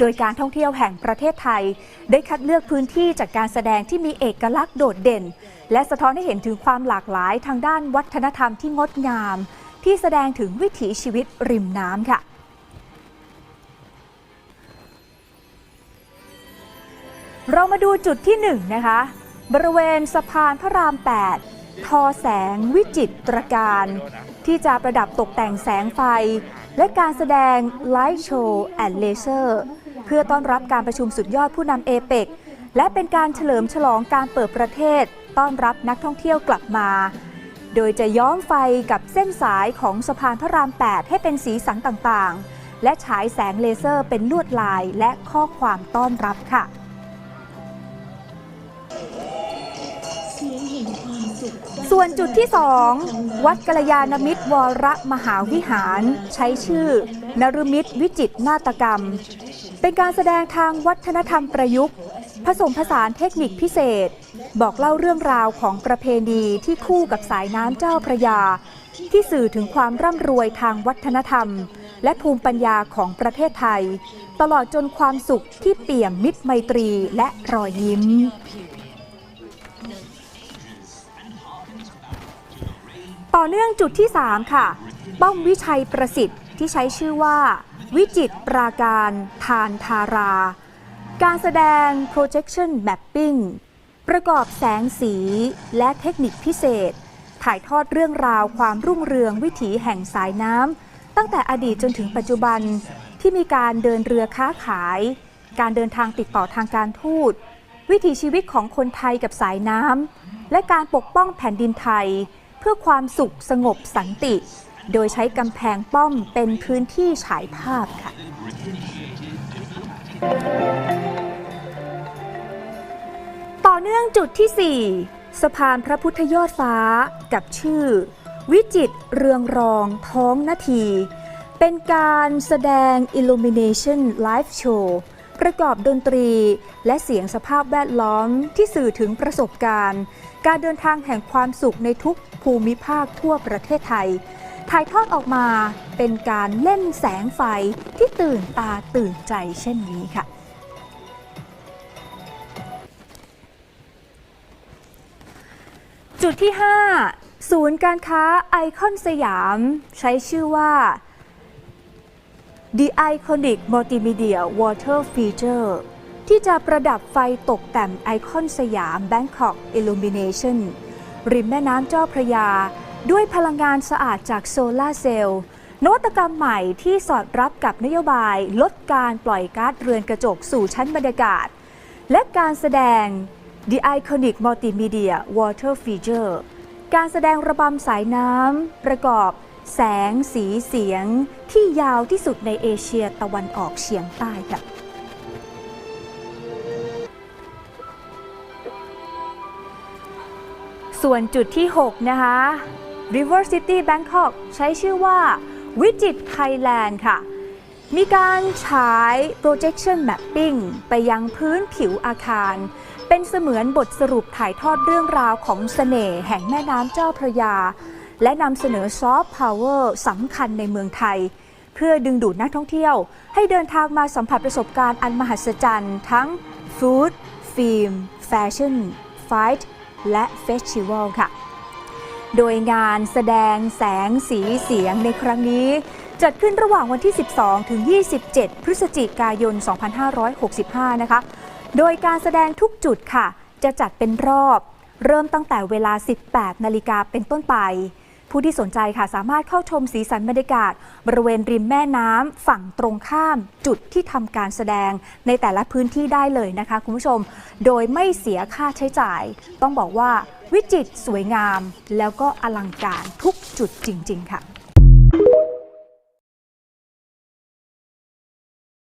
โดยการท่องเที่ยวแห่งประเทศไทย ได้คัดเลือกพื้นที่จากการแสดงที่มีเอกลักษณ์โดดเด่น และสะท้อนให้เห็นถึงความหลากหลายทางด้านวัฒนธรรมที่งดงาม ที่แสดงถึงวิถีชีวิตริมน้ำค่ะ เรามาดูจุดที่หนึ่งนะคะ บริเวณสะพานพระราม 8 ทอแสงวิจิตรการ ที่จะประดับตกแต่งแสงไฟ และการแสดงไลท์โชว์แอนด์เลเซอร์เพื่อต้อนรับการประชุมสุดยอดผู้นำเอเปกและเป็นการเฉลิมฉลองการเปิดประเทศ ต้อนรับนักท่องเที่ยวกลับมา โดยจะย้อมไฟกับเส้นสายของสะพานพระราม 8 ให้เป็นสีสันต่างๆ และฉายแสงเลเซอร์เป็นลวดลายและข้อความต้อนรับค่ะ ส่วนจุดที่ 2 วัดกัลยาณมิตรวรมหาวิหาร ใช้ชื่อนรมิตรวิจิตนาฏกรรม เป็นการแสดงทางวัฒนธรรมประยุกต์ ผสมผสานเทคนิคพิเศษ บอกเล่าเรื่องราวของประเพณีที่คู่กับสายน้ำเจ้าพระยา ที่สื่อถึงความร่ำรวยทางวัฒนธรรม และภูมิปัญญาของประเทศไทย ตลอดจนความสุขที่เปี่ยมมิตรไมตรีและรอยยิ้ม ต่อเนื่องจุดที่ 3 ค่ะ ป้อมวิชัยประสิทธิ์ที่ใช้ชื่อว่า วิจิตปราการทานทารา การแสดง projection mapping ประกอบแสงสีและเทคนิคพิเศษ ถ่ายทอดเรื่องราวความรุ่งเรืองวิถีแห่งสายน้ำตั้งแต่อดีตจนถึงปัจจุบันที่มีการเดินเรือค้าขาย การเดินทางติดต่อทางการทูต วิถีชีวิตของคนไทยกับสายน้ำและการปกป้องแผ่นดินไทย เพื่อความสุขสงบสันติ โดยใช้กำแพงป้อมเป็นพื้นที่ฉายภาพค่ะต่อเนื่องจุดที่ 4 สะพานพระพุทธยอดฟ้ากับชื่อ วิจิตเรืองรองท้องนาที เป็นการแสดง Illumination Live Show ประกอบดนตรี และเสียงสภาพแวดล้อมที่สื่อถึงประสบการณ์ การเดินทางแห่งความสุขในทุกภูมิภาคทั่วประเทศไทย ถ่ายทอดออกมาเป็นการเล่นแสงไฟที่ตื่นตาตื่นใจเช่นนี้ค่ะจุดที่ 5 ศูนย์การค้าไอคอนสยาม ใช้ชื่อว่า The Iconic Multimedia Water Feature ที่จะประดับไฟตกแต่งไอคอนสยาม Bangkok Illumination ริมแม่น้ำเจ้าพระยา ด้วยพลังงานสะอาดจากโซลาร์เซลล์ นวัตกรรมใหม่ที่สอดรับกับนโยบายลดการปล่อยก๊าซเรือนกระจกสู่ชั้นบรรยากาศ และการแสดง The Iconic Multimedia Water Feature การแสดงระบำสายน้ำประกอบ แสงสีเสียงที่ยาวที่สุดในเอเชียตะวันออกเฉียงใต้ค่ะส่วนจุดที่ 6 นะคะ River City Bangkok ใช้ชื่อว่าวิจิตไทยแลนด์ค่ะ มีการฉาย projection mapping ไปยังพื้นผิวอาคาร เป็นเสมือนบทสรุปถ่ายทอดเรื่องราวของเสน่ห์แห่งแม่น้ำเจ้าพระยา และนำเสนอซอฟต์พาวเวอร์สำคัญในเมืองไทย เพื่อดึงดูดนักท่องเที่ยว ให้เดินทางมาสัมผัสประสบการณ์อันมหัศจรรย์ ทั้งฟู้ดฟิล์มแฟชั่นไฟท์และเฟสติวัลค่ะ โดยงานแสดงแสงสีเสียงในครั้งนี้ จัดขึ้นระหว่างวันที่ 12 ถึง 27 พฤศจิกายน 2565 นะคะ โดยการแสดงทุกจุดค่ะ จะจัดเป็นรอบ เริ่มตั้งแต่เวลา 18 นาฬิกาเป็นต้นไป ผู้ที่สนใจค่ะสามารถเข้าชมสีสันบรรยากาศ บริเวณริมแม่น้ำฝั่งตรงข้ามจุดที่ทำการแสดงในแต่ละพื้นที่ได้เลยนะคะคุณผู้ชม โดยไม่เสียค่าใช้จ่าย ต้องบอกว่าวิจิตรสวยงาม แล้วก็อลังการทุกจุดจริง ๆ ค่ะ